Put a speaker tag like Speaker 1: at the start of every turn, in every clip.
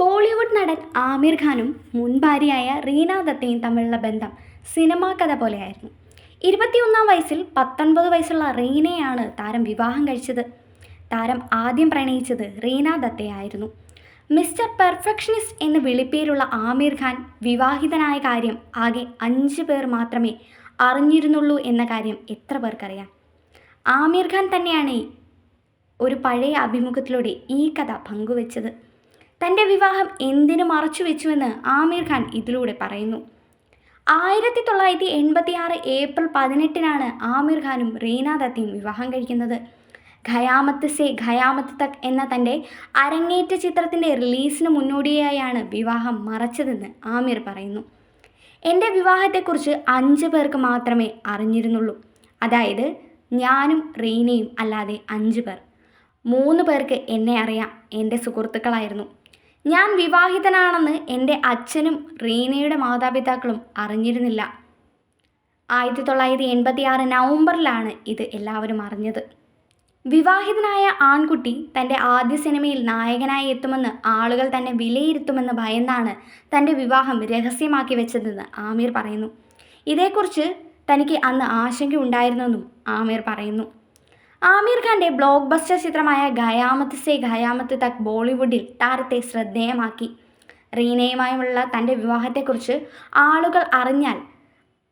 Speaker 1: ബോളിവുഡ് നടൻ ആമിർ ഖാനും മുൻ ഭാര്യയായ റീന ദത്തയും തമ്മിലുള്ള ബന്ധം സിനിമാ കഥ പോലെയായിരുന്നു. ഇരുപത്തിയൊന്നാം വയസ്സിൽ പത്തൊൻപത് വയസ്സുള്ള റീനയാണ് താരം വിവാഹം കഴിച്ചത്. താരം ആദ്യം പ്രണയിച്ചത് റീന ദത്തയായിരുന്നു. മിസ്റ്റർ പെർഫെക്ഷനിസ്റ്റ് എന്ന് വിളിപ്പേരുള്ള ആമിർ ഖാൻ വിവാഹിതനായ കാര്യം ആകെ അഞ്ച് പേർ മാത്രമേ അറിഞ്ഞിരുന്നുള്ളൂ എന്ന കാര്യം എത്ര പേർക്കറിയാം. ആമിർ ഖാൻ തന്നെയാണ് ഒരു പഴയ അഭിമുഖത്തിലൂടെ ഈ കഥ പങ്കുവച്ചത്. തന്റെ വിവാഹം എന്തിനു മറച്ചു വെച്ചുവെന്ന് ആമിർ ഖാൻ ഇതിലൂടെ പറയുന്നു. ആയിരത്തി തൊള്ളായിരത്തി എൺപത്തി ആറ് ഏപ്രിൽ പതിനെട്ടിനാണ് ആമിർ ഖാനും റീന ദത്തിയും വിവാഹം കഴിക്കുന്നത്. ഖയാമത്ത് സെ ഖയാമത്ത് തക് എന്ന തന്റെ അരങ്ങേറ്റ ചിത്രത്തിന്റെ റിലീസിന് മുന്നോടിയായാണ് വിവാഹം മറച്ചതെന്ന് ആമിർ പറയുന്നു. എന്റെ വിവാഹത്തെക്കുറിച്ച് അഞ്ച് പേർക്ക് മാത്രമേ അറിഞ്ഞിരുന്നുള്ളൂ. അതായത് ഞാനും റീനയും അല്ലാതെ അഞ്ച് പേർ. മൂന്ന് പേർക്ക് എന്നെ അറിയാം. എന്റെ സുഹൃത്തുക്കളായിരുന്നു. ഞാൻ വിവാഹിതനാണെന്ന് എന്റെ അച്ഛനും റീനയുടെ മാതാപിതാക്കളും അറിഞ്ഞിരുന്നില്ല. ആയിരത്തി തൊള്ളായിരത്തി എൺപത്തി ആറ് നവംബറിലാണ് ഇത് എല്ലാവരും അറിഞ്ഞത്. വിവാഹിതനായ ആൺകുട്ടി തന്റെ ആദ്യ സിനിമയിൽ നായകനായി എത്തുമെന്ന് ആളുകൾ തന്നെ വിലയിരുത്തുമെന്ന് ഭയന്നാണ് തന്റെ വിവാഹം രഹസ്യമാക്കി വെച്ചതെന്ന് ആമീർ പറയുന്നു. ഇതേക്കുറിച്ച് തനിക്ക് അന്ന് ആശങ്ക ഉണ്ടായിരുന്നെന്നും ആമീർ പറയുന്നു. ആമീർ ഖാന്റെ ബ്ലോക്ക് ബസ്റ്റർ ചിത്രമായ ഖയാമത്ത് സെ ഖയാമത്ത് തക് ബോളിവുഡിൽ താരത്തെ ശ്രദ്ധേയമാക്കി. റീനയുമായുള്ള തന്റെ വിവാഹത്തെക്കുറിച്ച് ആളുകൾ അറിഞ്ഞാൽ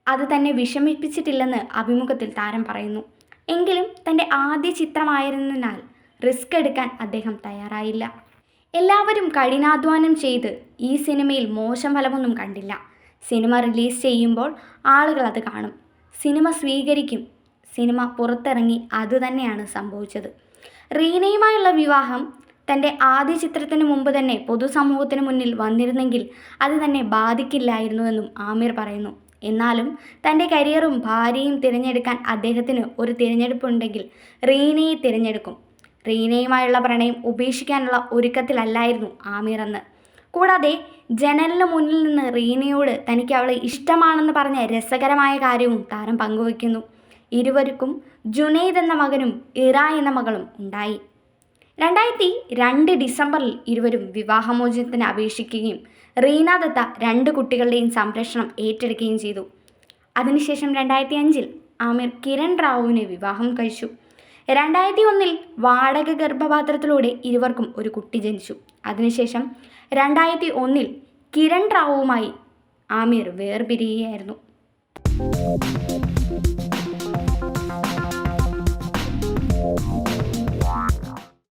Speaker 1: അത് തന്നെ വിഷമിപ്പിച്ചിട്ടില്ലെന്ന് അഭിമുഖത്തിൽ താരം പറയുന്നു. എങ്കിലും തന്റെ ആദ്യ ചിത്രമായിരുന്നതിനാൽ റിസ്ക് എടുക്കാൻ അദ്ദേഹം തയ്യാറായില്ല. എല്ലാവരും കഠിനാധ്വാനം ചെയ്ത് ഈ സിനിമയിൽ മോശം ഫലമൊന്നും കണ്ടില്ല. സിനിമ റിലീസ് ചെയ്യുമ്പോൾ ആളുകൾ അത് കാണും. സിനിമ സ്വീകരിക്കും സിനിമ പുറത്തിറങ്ങി അതുതന്നെയാണ് സംഭവിച്ചത്. റീനയുമായുള്ള വിവാഹം തന്റെ ആദ്യ ചിത്രത്തിന് മുമ്പ് തന്നെ പൊതുസമൂഹത്തിന് മുന്നിൽ വന്നിരുന്നെങ്കിൽ അത് തന്നെ ബാധിക്കില്ലായിരുന്നുവെന്നും ആമിർ പറയുന്നു. എന്നാലും തന്റെ കരിയറും ഭാര്യയും തിരഞ്ഞെടുക്കാൻ അദ്ദേഹത്തിന് ഒരു തിരഞ്ഞെടുപ്പുണ്ടെങ്കിൽ റീനയെ തിരഞ്ഞെടുക്കും. റീനയുമായുള്ള പ്രണയം ഉപേക്ഷിക്കാനുള്ള ഒരുക്കത്തിലല്ലായിരുന്നു ആമിർ അന്ന് കൂടാതെ ജനലിന് മുന്നിൽ നിന്ന് റീനയോട് തനിക്ക് അവളെ ഇഷ്ടമാണെന്ന് പറഞ്ഞ രസകരമായ കാര്യവും താരം പങ്കുവയ്ക്കുന്നു. ഇരുവർക്കും ജുനൈദ് എന്ന മകനും ഇറ എന്ന മകളും ഉണ്ടായി. രണ്ടായിരത്തി രണ്ട് ഡിസംബറിൽ ഇരുവരും വിവാഹമോചനത്തിന് അപേക്ഷിക്കുകയും റീന ദത്ത രണ്ട് കുട്ടികളുടെയും സംരക്ഷണം ഏറ്റെടുക്കുകയും ചെയ്തു. അതിനുശേഷം രണ്ടായിരത്തി അഞ്ചിൽ ആമിർ കിരൺ റാവുവിനെ വിവാഹം കഴിച്ചു. രണ്ടായിരത്തി ഒന്നിൽ വാടക ഗർഭപാത്രത്തിലൂടെ ഇരുവർക്കും ഒരു കുട്ടി ജനിച്ചു. അതിനുശേഷം രണ്ടായിരത്തി ഒന്നിൽ കിരൺ റാവുമായി ആമിർ വേർപിരിയുകയായിരുന്നു.